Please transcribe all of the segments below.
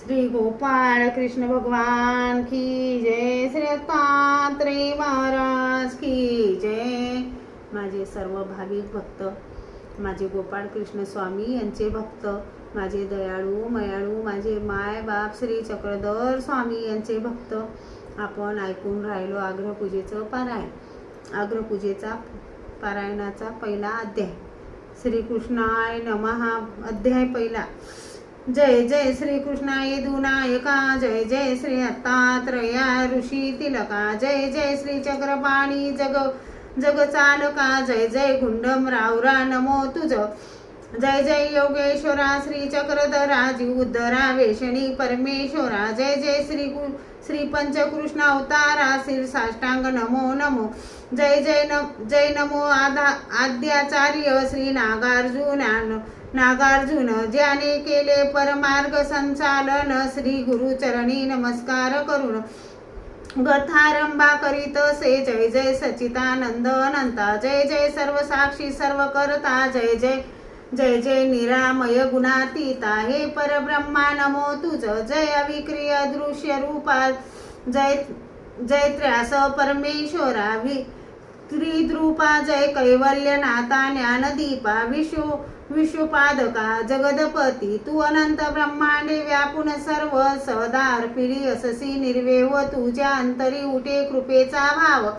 श्री गोपाळ कृष्ण भगवान की जय श्री दत्तात्रय महाराज की जय. माझे सर्व भाविक भक्त माझे गोपाळ कृष्ण स्वामी यांचे भक्त माझे दयाळू मयाळू माझे माय बाप श्री चक्रधर स्वामी यांचे भक्त आपण ऐकून राहिलो आग्रहपूजेचं पारायण. आग्रपूजेचा पारायणाचा पहिला अध्याय. श्रीकृष्णाय नमहा अध्याय पहिला. जय जय श्री कृष्णाय दुनायका जय जय श्री अत्तात्रया ऋषी तिलका जय जय श्री चक्रपाणी जग जग चालका जय जय गुंडम रावरा नमो तुझ जय जय योगेश्वरा श्री चक्रधरा जीवधरा वेषणी परमेश्वरा जय जय श्री श्री पंचकृष्ण अवतारा श्री साष्टांग नमो नमो जय जय नम जय नमो आधा आद्याचार्य श्री नागार्जुना नागार्जुन ज्याने केले परमार्ग संचालन श्री गुरुचरणी नमस्कार करून गथारंभा करीत से जय जय सचितानंद अनंता जय जय सर्व साक्षी सर्व करता जय जय जय जय निरामय गुणातीता हे परब्रह्मा नमो तुझ जय अविक्रिय दृश्य रूपा जय जय त्रास परमेश्वरा वि त्रिद्रुपा जय कैवल्यनाथा ज्ञानदीपा विश्व विश्वपादका जगदपती तू अनंत ब्रह्मांडे व्यापून सर्व सदा अर्पिली अससी निर्वेव तुझ्या अंतरी उठे कृपेचा भाव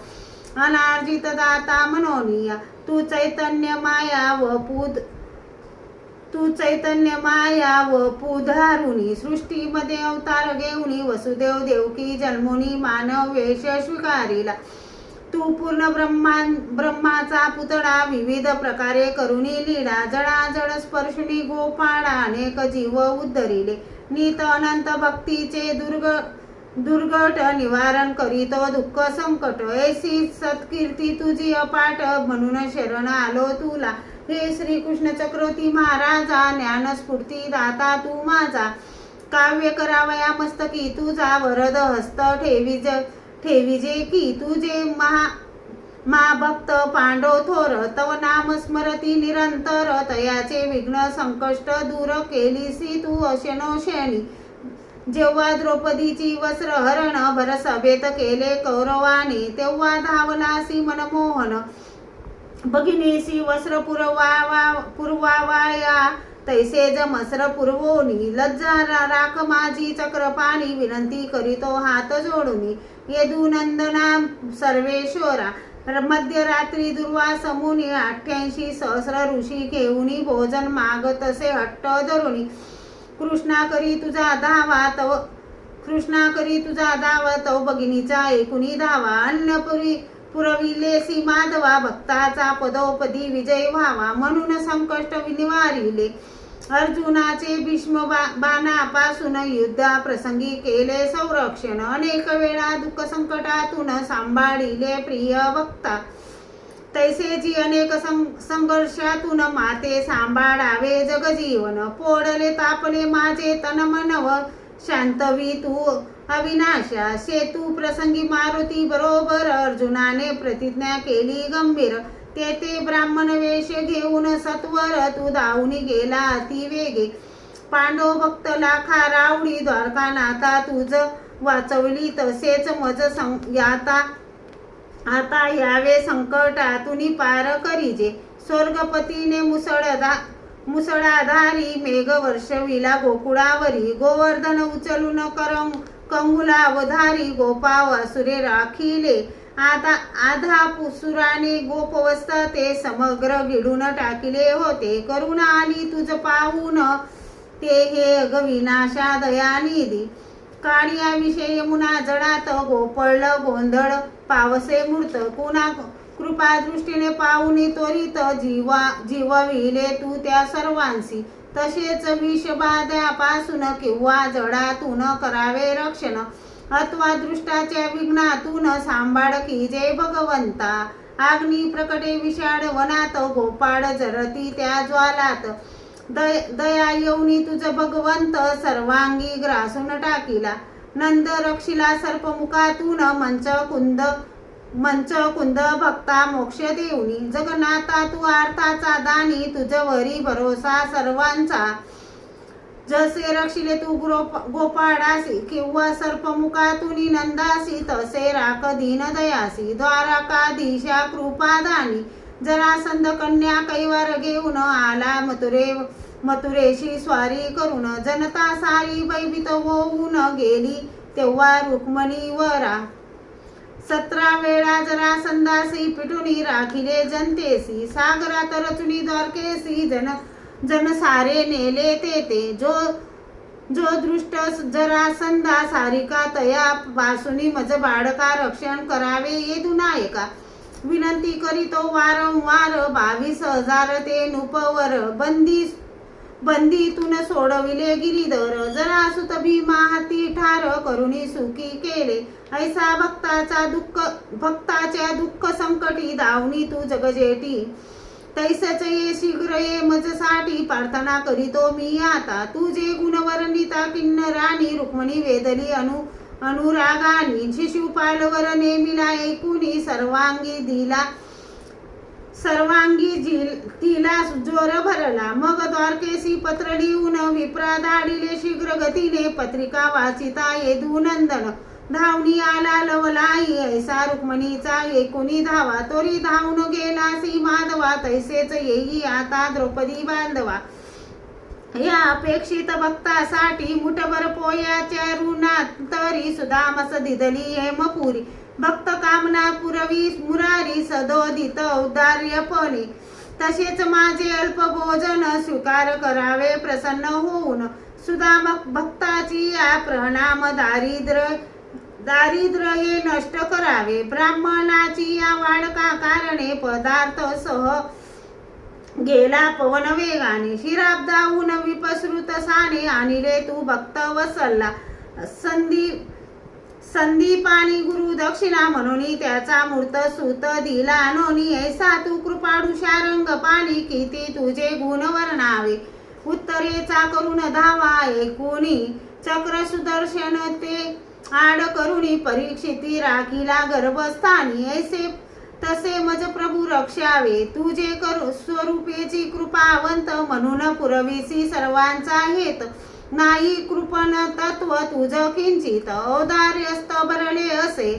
अनार्जित दाता मनोनिया तू चैतन्य माया व पूद तू चैतन्य माया व पुधारुणी सृष्टीमध्ये अवतार घेऊनी वसुदेव देवकी जन्मुनी मानव वेश स्वीकारिला. तू पूर्ण ब्रह्मा ब्रह्माचा पुतळा विविध प्रकारे करुणी लीला जडाजड स्पर्शनी गोपाळा अनेक जीव उद्धरिले. नीत अनंत भक्तीचे दुर्ग दुर्गट निवारण करीत दुःख संकट. ऐसी सत्कीर्ती तुझी अपाट म्हणून शरण आलो तुला. हे श्रीकृष्ण चक्रवर्ती महाराजा ज्ञानस्फूर्ती दाता तू माझा. काव्य करावया मस्तकी तुझा वरद हस्त ठेवी ठेवीजे की तुझे महा महाभक्त पांडव थोर. तव नाम स्मरती निरंतर तयाचे विघ्न संकष्ट दूर केलीसी तू अशनो शेणी जेव्हा द्रौपदीची वस्त्र हरण भर सभेत केले कौरवाने तेव्हा धावलासी मनमोहन. भगिनीसी वस्त्र पुरवावा पुरवावाया तैसे जमस्र पुरवोनी लज्जा रा- राख माझी चक्रपाणी विनंती करीतो हात जोडूनी. यदुनंदना सर्वेश्वरा मध्यरात्री दुर्वा समुनी अठ्ठ्याऐंशी सहस्र ऋषी घेऊनी भोजन मागतसे हट्ट धरुणी कृष्णा करी तुझा धावा तव कृष्णा करी तुझा धावा तव भगिनीचा एकूणी धावा अन्नपुरी. पुरविलेसी माधवा भक्ताचा पदोपदी विजय व्हावा म्हणून संकष्ट निवारिले. अर्जुनाचे भीष्म बा- बाणापासून युद्धा प्रसंगी केले संरक्षण. अनेक वेळा दुःख संकटातून सांभाळिले प्रिय भक्ता तैसेची अनेक सं- संघर्षातून माते सांभाळावे जगजीवन. पोडले तापले माझे तन मनव. शांतवी तू अविनाशा सेतू प्रसंगी मारुती बरोबर अर्जुनाने प्रतिज्ञा केली गंभीर. ते ते ब्राह्मण वेश घेऊन सत्वर तू धावून गेला अति वेगे. पांडव भक्त लाखा रावडी द्वारकानाथा तुझ वाचवली तसेच मज सं याता. आता यावे संकटातून पार करीजे. स्वर्गपतीने मुसळधा मुसळाधारी मेघ वर्षविला गोकुळावरी. गोवर्धन उचलून करम कंगुला कंगुलावधारी गोपाव असुरे राखिले. आता आधा पुसुराने गोपवस्त ते समग्र गिडून टाकिले होते. करुणा आली तुझ पाहून. ते हे अगविनाशा दयानिधी. काळियाविषयी यमुना जडात गोपळलं गोंधळ. पावसे मूर्त कुणा कृपा दृष्टीने पाहुणे त्वरित जीवा जीवविले तू त्या सर्वांशी. तसेच विषबाध्यापासून किंवा जडातून करावे रक्षण. अथवा दृष्टाच्या विघ्नातून सांभाळ की जय भगवंता. आग्नी प्रकटे विषाड वनात गोपाळ जरती त्या ज्वालात. दय दया येऊनी तुझ भगवंत सर्वांगी ग्रासून टाकीला. नंद रक्षिला सर्पमुखातून मंच कुंद मंच कुंद भक्ता मोक्ष देऊनी. जगन्नाथा तू आर्थाचा दानी तुझवरी भरोसा सर्वांचा. जसे रक्षिले तू गोप गोपाडासी किंवा सर्पमुखातून नंदासी तसे राख दीन दयासी. द्वारकाधीशा कृपादानी. जरासंध कन्या कैवार घेऊन आला मथुरे मथुरेशी स्वारी करून. जनता सारी भयभीत होऊन गेली तेव्हा रुक्मणी वरा सतरा वेळा जरा संदासी पिटुनी राखिले जनतेसी सागरात रचुनी द्वारकेसी जन जन सारे नेले तेथे जो जो दृष्ट जरा संदा सारिका तया पासुनी मज बाळका रक्षण करावे ये नायका. विनंती करीतो वारंवार बावीस हजार ते नुपवर बंदी बंदीतून सोडविले गिरीधर. जरा सुत भीमा हाती ठार करुणी सुखी केले. ऐसा भक्ताचा दुःख भक्ताच्या दुःख संकटी धावणी तू जगजेटी. तैसच ये शीघ्र ये मजसाठी प्रार्थना करीतो मी आता. तुझे गुणवर्णिता किन्नराणी रुक्मणी वेदली अनु अनुरागानी. शिशुपालवर नेमिला ऐकुनी सर्वांगी दिला. सर्वांगी झिल तिला जोर भरला. मग द्वारकेसी पत्र लिहून विप्रा धाडिले शीघ्र गतीने पत्रिका वाचिता येदू नंदन. धावणी आला लवलाई ऐसा रुक्मणीचा एकुणी धावा. तोरी धावून गेला सी माधवा तैसेच येई आता द्रौपदी बांधवा. या अपेक्षित भक्तासाठी मुठभर पोयाच्या ऋणात तरी सुदामस दिदली हेमपुरी. भक्त कामना पुरवी मुरारी सदोदित औदार्यपणे तसेच माझे अल्पभोजन स्वीकार करावे प्रसन्न होऊन. सुदामक भक्ताची या प्रणाम दारिद्र्य दारिद्र्य हे नष्ट करावे. ब्राह्मणाची या वाडका कारणे पदार्थ सह गेला पवन वेगाने. शिराब्दाहून विपसृत साने आणिले तू भक्त वसल्ला. संधी संदीपानी गुरु दक्षिणा म्हणून त्याचा मूर्त सुत दिला. नोनी ऐसा तू कृपाडू शारंग पाणी किती तुझे गुण वर्णावे. उत्तरेचा करून धावा ऐकुनी चक्र सुदर्शन ते आड करुणी परीक्षिती राखीला गर्भस्थानी. ऐसे तसे मज प्रभू रक्षावे. तुझे करू स्वरूपेची कृपावंत म्हणून पुरविसी सर्वांचा हेत. नाही कृपण तत्व तुझ किंचित औदार्यस्त भरले असे.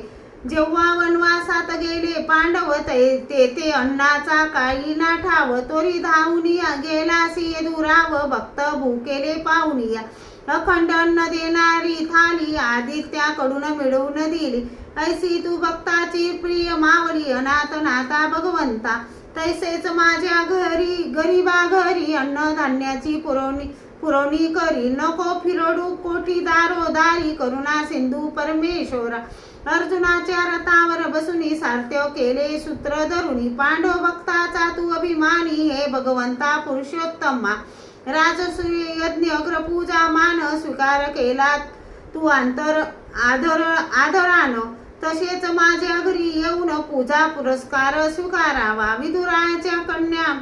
जेव्हा वनवासात गेले पांडव ते तेथे अन्नाचा काही ना ठाव तोरी धावूनी गेलासी दुराव भक्त भूकेले पाहुनिया अखंड अन्न देणारी थाली आदित्याकडून मिळवून दिली. ऐसी तू भक्ताची प्रिय मावली अनाथ नाथा भगवंता. तैसेच माझ्या घरी गरीबा घरी अन्न धान्याची पुरवणी पुरवणी करी नको फिरडू कोटी दारो दारी करुणा सिंधू परमेश्वरा. अर्जुनाच्या रथावर बसुनी सार्थ्य केले सूत्र धरुणी पांडव भक्ताचा तू अभिमानी हे भगवंता पुरुषोत्तमा. राजसूय यज्ञ अग्रपूजा मान स्वीकार केला तू आंतर आदर आदरान. तसेच माझ्या घरी येऊन पूजा पुरस्कार स्वीकारावा. विदुराच्या कन्या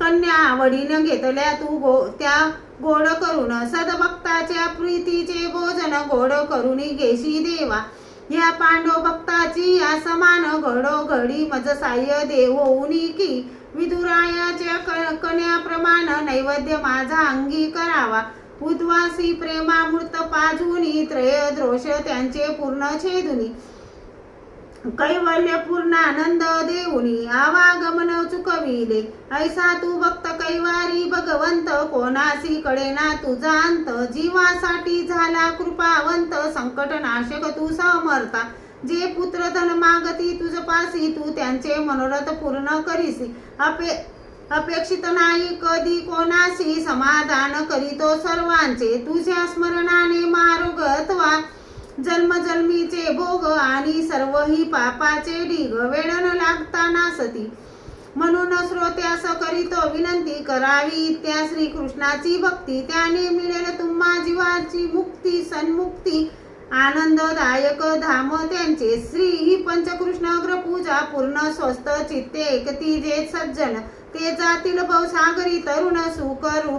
कन्या आवडीनं घेतल्या तू गो त्या गोड करून सदभक्ताच्या प्रीतीचे भोजन गोड करून घेशी देवा. या पांडव भक्ताची या समान घडोघडी मज साह्य देव होऊनी की. विदुरायाच्या क- कन्याप्रमाण नैवेद्य माझा अंगी करावा उद्वासी प्रेमामृत पाजुनी त्रयद्रोष त्यांचे पूर्ण छेदुनी. कैवल्यपूर्ण आनंद देऊनी आवागमन चुकविले ऐसा तू भक्त कैवारी भगवंत कोणासी कडेना तुझा अंत. जीवासाठी झाला कृपावंत संकट नाशक तू समर्था. जे पुत्र धन मागती तुझ पासी तू त्यांचे मनोरथ पूर्ण करीसी. अपे अपेक्षित नाही कधी कोणाशी समाधान करीतो सर्वांचे. तुझ्या स्मरणाने मार्ग अथवा जन्मजन्मीचे भोग आणि सर्व ही पापाचे ढीग वेळन लागताना सती. म्हणून श्रोत्यास करीतो विनंती करावी. त्या श्रीकृष्णाची भक्ती त्याने मिळेल तुम्हा जीवाची मुक्ती सन्मुक्ती. आनंददायक धाम त्यांचे. श्री ही पंचकृष्ण अग्रपूजा पूर्ण स्वस्त चित्ते एकती जे सज्जन ते जातील भवसागरी तरुण सुकरू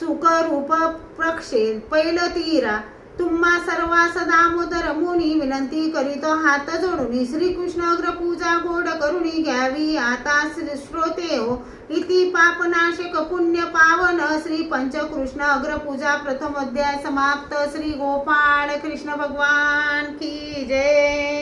सुखरूप प्रक्षे पैल तीरा तुम्हा सर्वा दामोदर मुनी विनंती करीतो हात जोडून श्रीकृष्ण अग्र पूजा गोड करुणी घ्यावी. आता श्री श्रोते हो इति पापनाशक पुण्य पावन. श्री पंचकृष्ण अग्र पूजा प्रथम अध्याय समाप्त. श्री गोपाळ कृष्ण भगवान की जय.